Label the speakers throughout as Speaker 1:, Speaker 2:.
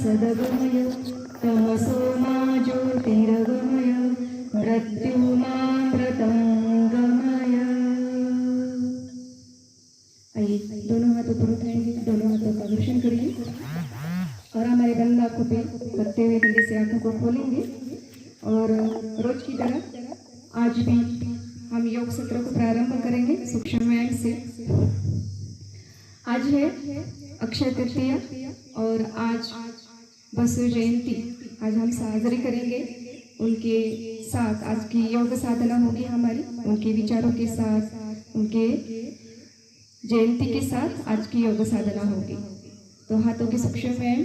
Speaker 1: सदगमय तमसो मा ज्योतिर्गमय मृत्युमामृतंगमय के साथ, उनके जयंती के साथ आज की योग साधना होगी। तो हाथों के सूक्ष्म व्यायाम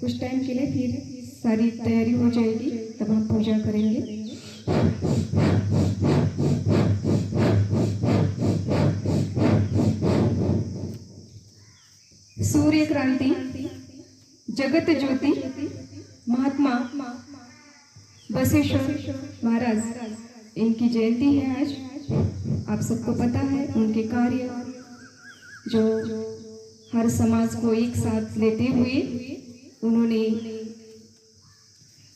Speaker 1: कुछ टाइम के लिए फिर सारी तैयारी हो जाएगी, तब हम पूजा करेंगे। सूर्य क्रांति जगत ज्योति, महात्मा बसेश्वर महाराज, इनकी जयंती है आज। आप सबको पता है, उनके कार्य जो हर समाज को एक साथ लेते हुए उन्होंने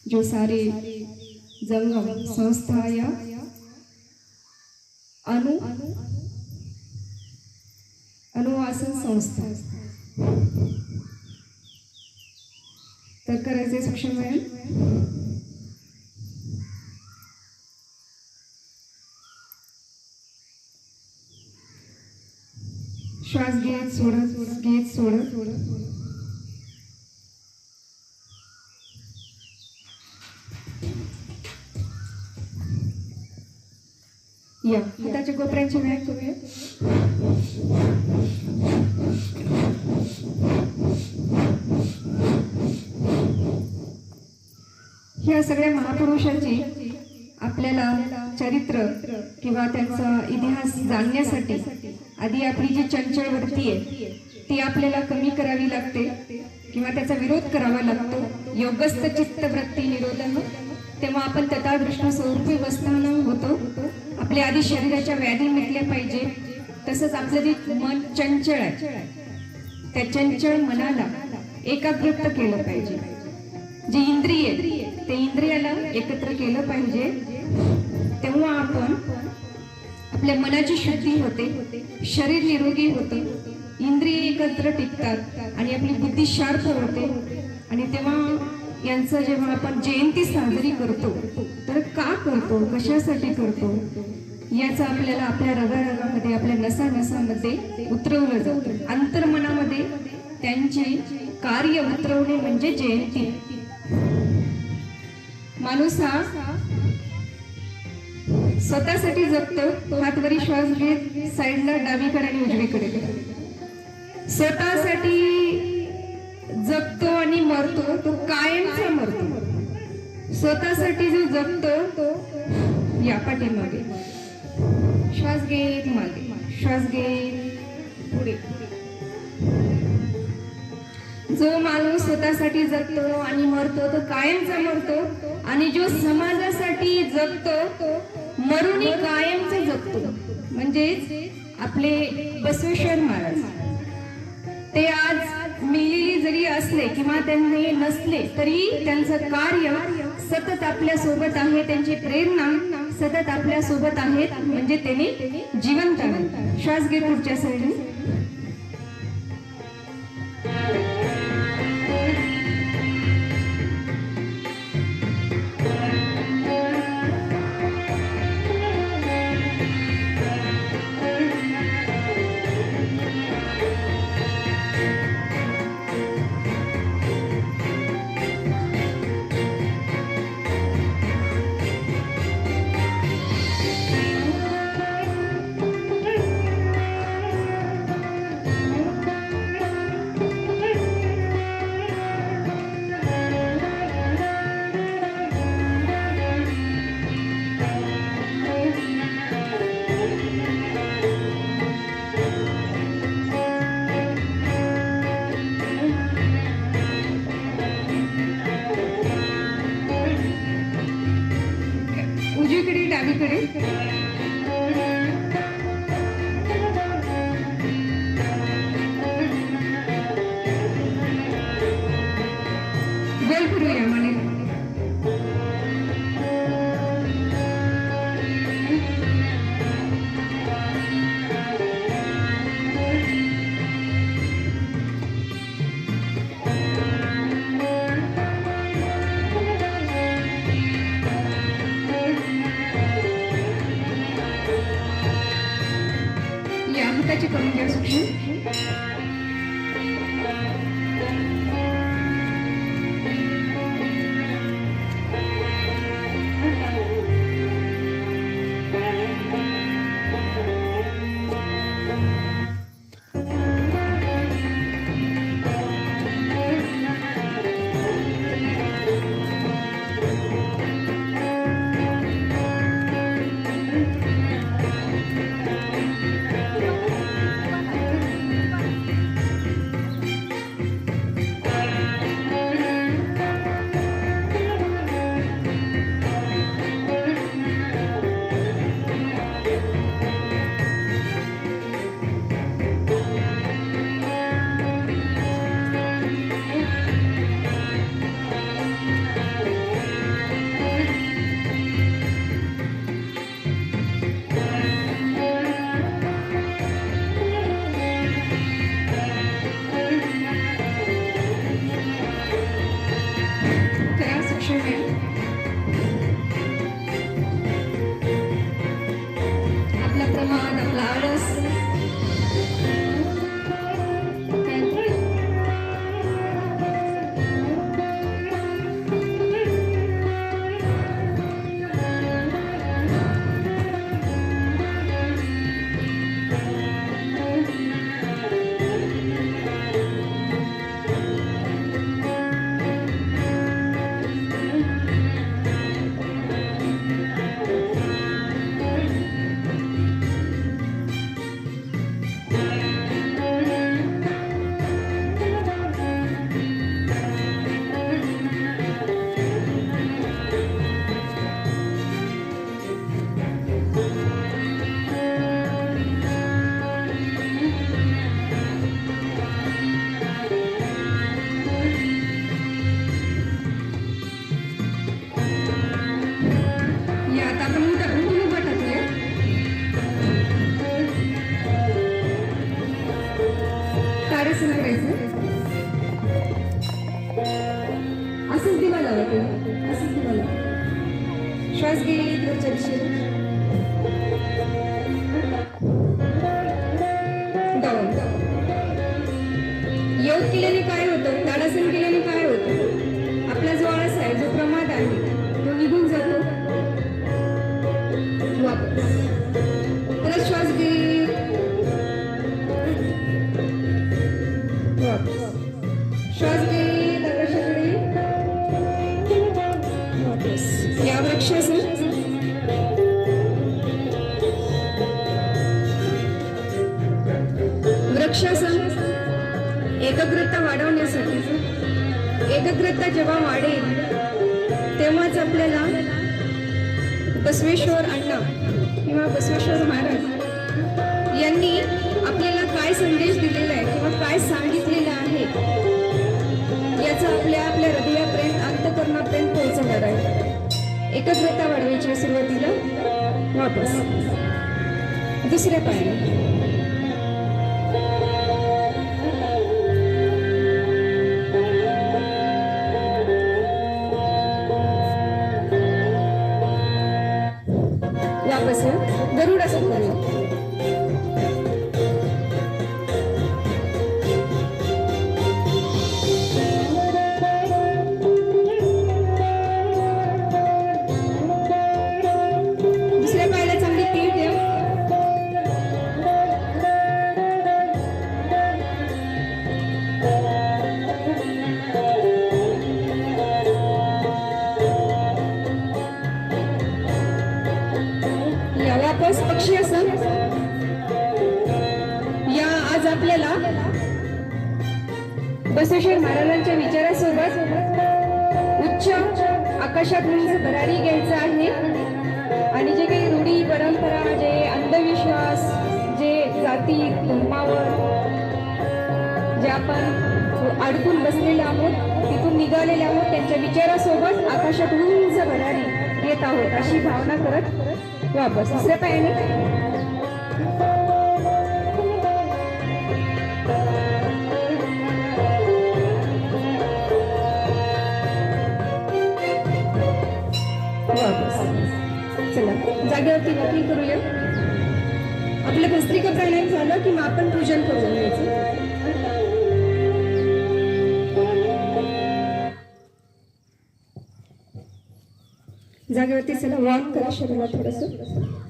Speaker 1: जो सारे जंगम संस्था या अनु अनुवासन संस्था। तर करायचे सूक्ष्म व्यायाम गीत सोडत गीत सोडत या. हाताच्या कोपऱ्यांची व्यायाम तुम्ही ह्या सगळ्या महापुरुषांची आपल्याला चरित्र किंवा त्यांचा इतिहास जाणण्यासाठी आधी आपली जी चंचल वृत्ती आहे ती आपल्याला कमी करावी लागते किंवा त्याचा विरोध करावा लागतो. योगस्थ चित्त वृत्ती निरोधन. तेव्हा आपण तथादृष्ट स्वरूपी वस्थान होतो. आपल्या आधी शरीराच्या व्याधी मिटल्या पाहिजे. तसंच आपलं जे मन चंचल आहे त्या चंचल मनाला एकाग्रत केलं पाहिजे. जे इंद्रिय ते इंद्रियाला एकत्र केलं पाहिजे. तेव्हा आपण आपल्या मनाची शुद्धी होते शरीर निरोगी होते इंद्रिय एकत्र टिकतात आणि आपली बुद्धी शार्प होते. आणि तेव्हा यांचं जेव्हा आपण जयंती साजरी करतो तर का करतो कशासाठी करतो याचं आपल्याला आपल्या रगारगामध्ये आपल्या नसा नसामध्ये उतरवलं जातं. अंतर्मनामध्ये त्यांचे कार्य उतरवणे म्हणजे जयंती. माणूस हा स्वतःसाठी जगतो हातवरी श्वास घेत साईडला डावीकडे आणि उजवीकडे स्वतःसाठी जगतो आणि मरतो तो कायमचा मरतो. स्वतःसाठी जो जगतो तो या पाठीमागे. श्वास घेत मागे. श्वास घेत पुढे. जो माणूस स्वतःसाठी जगतो आणि मरतो तो कायमचा मरतो. आणि जो समाजासाठी जगतो तो मरुणी कायमचा जगतो. म्हणजेच आपले बसवेश्वर महाराज. ते आज मिलेली जरी असले किंवा त्यांनी नसले तरी त्यांचं कार्य सतत आपल्यासोबत आहे त्यांची प्रेरणा सतत आपल्यासोबत आहेत म्हणजे त्यांनी जिवंत आहे. श्वास घे पुढच्या बसवेश्वर अण्णा किंवा बसवेश्वर महाराज यांनी आपल्याला काय संदेश दिलेला आहे किंवा काय सांगितलेलं आहे याचा आपल्या आपल्या हृदयापर्यंत अंतकरणापर्यंत पोहोचणार आहे. एकाग्रता वाढवायची सुरुवातीला. वापस. दुसऱ्या पायाने आपल्याला बसवेश्वर महाराजांच्या विचारासोबत उच्च आकाशात म्हणजे भरारी घ्यायचं आहे. आणि जे काही रूढी परंपरा जे अंधविश्वास जे जाती धर्मावर जे आपण अडकून बसलेले आहोत तिथून निघालेले आहोत त्यांच्या विचारासोबत आकाशात उंच भरारी येत आहोत अशी भावना करत वापस. दुसऱ्या पायाने जागेवरती नक्की करूया. आपलं
Speaker 2: भस्त्रिका प्राणायाम झालं की मग आपण पूजन करून घ्यायचं. जागेवरती चला वॉर्म करा शरीराला थोडंसं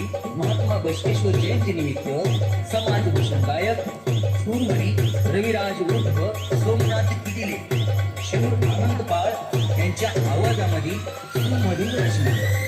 Speaker 3: जगत महात्मा बसवेश्वर जयंती निमित्त समाजभूषण गायक सूरमणी रविराज उर्फ सोमनाथ किदिले शूर आनंद पाळ यांच्या आवाजामध्ये सुमधुर रचना.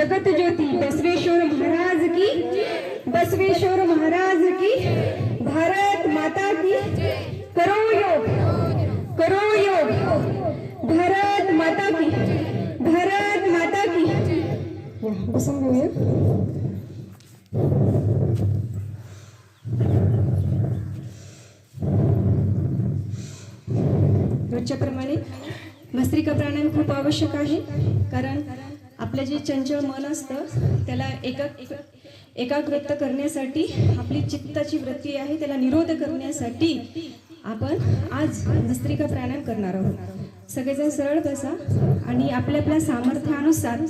Speaker 4: जगत ज्योती बसवेश्वर
Speaker 1: महाराज की बसवेश्वर महाराज की भारत माता की करो योग करो योग भारत माता की भारत माता की। या, बसून घेऊया रोजच्याप्रमाणे भस्त्रिका प्राणायाम खूप आवश्यक आहे कारण आपलं जे चंचल मन असतं त्याला एका एकाग्रत करण्यासाठी आपली चित्ताची वृत्ती आहे त्याला निरोध करण्यासाठी आपण आज भस्त्रिका प्राणायाम करणार आहोत. सगळेजण सरळ बसा आणि आपल्या आपल्या सामर्थ्यानुसार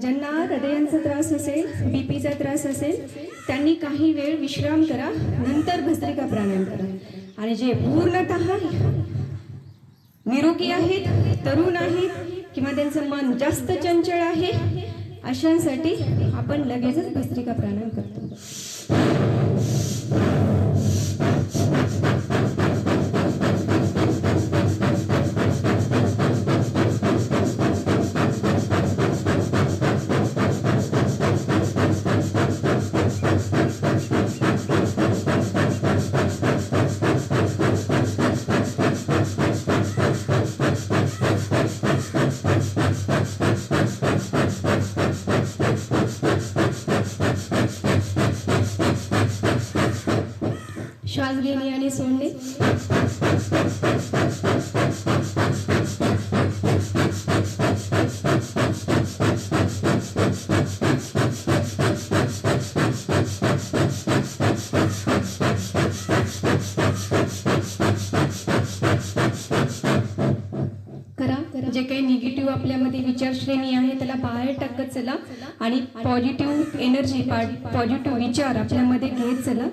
Speaker 1: ज्यांना हृदयांचा त्रास असेल बीपीचा त्रास असेल त्यांनी काही वेळ विश्राम करा नंतर भस्त्रिका प्राणायाम करा. आणि जे पूर्णतः निरोगी आहेत तरुण आहेत किंवा त्यांचं मन जास्त चंचल आहे अशांसाठी आपण लगेचच भस्त्रिका प्राणायाम करतो. श्वास घेणे आणि सोडणे. करा. जे काही निगेटिव्ह आपल्यामध्ये विचारश्रेणी आहे त्याला बाहेर टाकत चला. आणि पॉझिटिव्ह एनर्जी पॉझिटिव्ह विचार आपल्यामध्ये घेत चला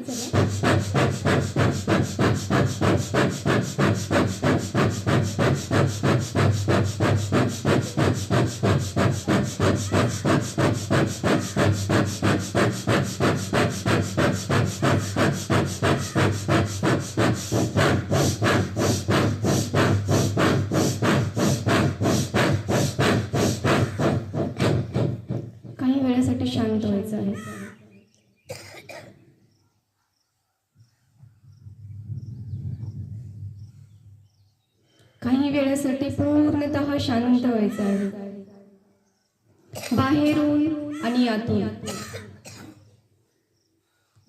Speaker 1: काही वेळासाठी शांत व्हायचं आहे काही वेळासाठी पूर्णतः शांत व्हायचं आहे बाहेरून आणि आतून.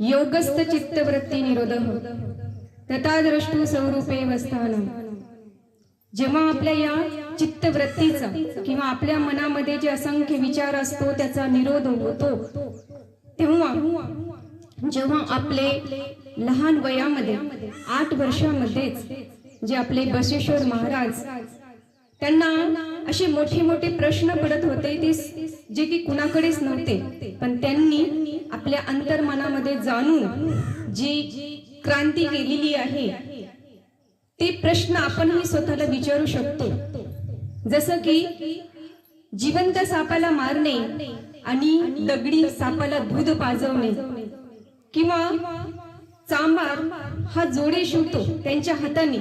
Speaker 1: योगस्थ चित्तवृत्ती निरोध. तथा द्रष्टू स्वरूपे वस्थान जेव्हा आपल्या या चित्तवृत्तीचा किंवा आपल्या मनामध्ये जे असंख्य विचार असतो त्याचा निरोध होतो. तेव्हा जेव्हा आपले लहान वयामध्ये आठ वर्षामध्येच जे आपले बसेश्वर महाराज त्यांना असे मोठे मोठे प्रश्न पडत होते ते जे की कुणाकडेच नव्हते. पण त्यांनी आपल्या अंतर्मनामध्ये जाणून जी क्रांती केलेली आहे ते प्रश्न आपणही स्वतःला विचारू शकतो. जसं की जिवंत सापाला मारणे आणि दगडी सापाला दूध पाजवणे किंवा चांबार हा जोडी शिवतो त्यांच्या हाताने.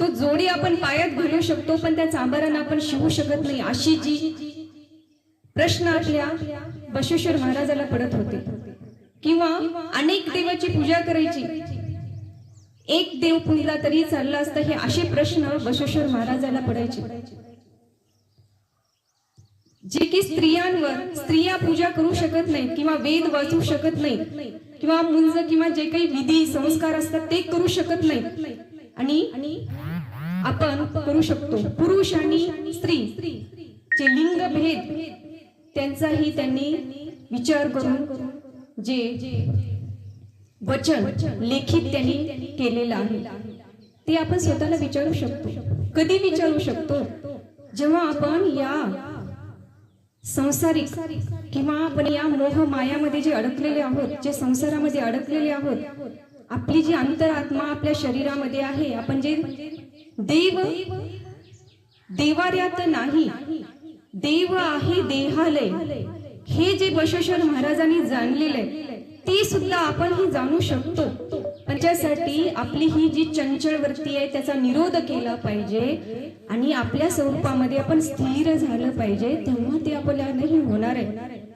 Speaker 1: तो जोडी आपण पायात घालू शकतो पण त्या चांबारांना आपण शिवू शकत नाही. अशी जी प्रश्न आपल्या बशेश्वर महाराजाला पडत होते. किंवा अनेक देवाची पूजा करायची. एक देव पुजला तरी चालला असतं हे असे प्रश्न बशेश्वर महाराजाला पडायचे. जे की स्त्रियांवर स्त्रिया पूजा करू शकत नाही किंवा वेद वाचू शकत नाही. किंवा मुंज किंवा जे काही विधी संस्कार असतात ते करू शकत नाही. आणि आपण करू शकतो. पुरुष आणि स्त्री जे लिंग भेद त्यांचाही त्यांनी विचार करून जे वचन लेखित त्यांनी केलेलं आहे. ते आपण स्वतःला विचारू शकतो. कधी विचारू शकतो? जेव्हा आपण या संसारिक किंवा आपण या मोह मायामध्ये जे अडकलेले आहोत जे संसारामध्ये अडकलेले आहोत आपली जी अंतरात्मा आपल्या शरीरामध्ये आहे आपण जे देव देवार्यात नाही देव आहे देहालय हे जे बशेश्वर महाराजांनी जाणलेलं आहे ते सुद्धा आपण ही जाणू शकतो. पण त्यासाठी आपली ही जी चंचल वृत्ती आहे त्याचा निरोध केला पाहिजे आणि आपल्या स्वरूपामध्ये आपण स्थिर झालं पाहिजे तेव्हा ते आपल्याला नाही होणार आहे.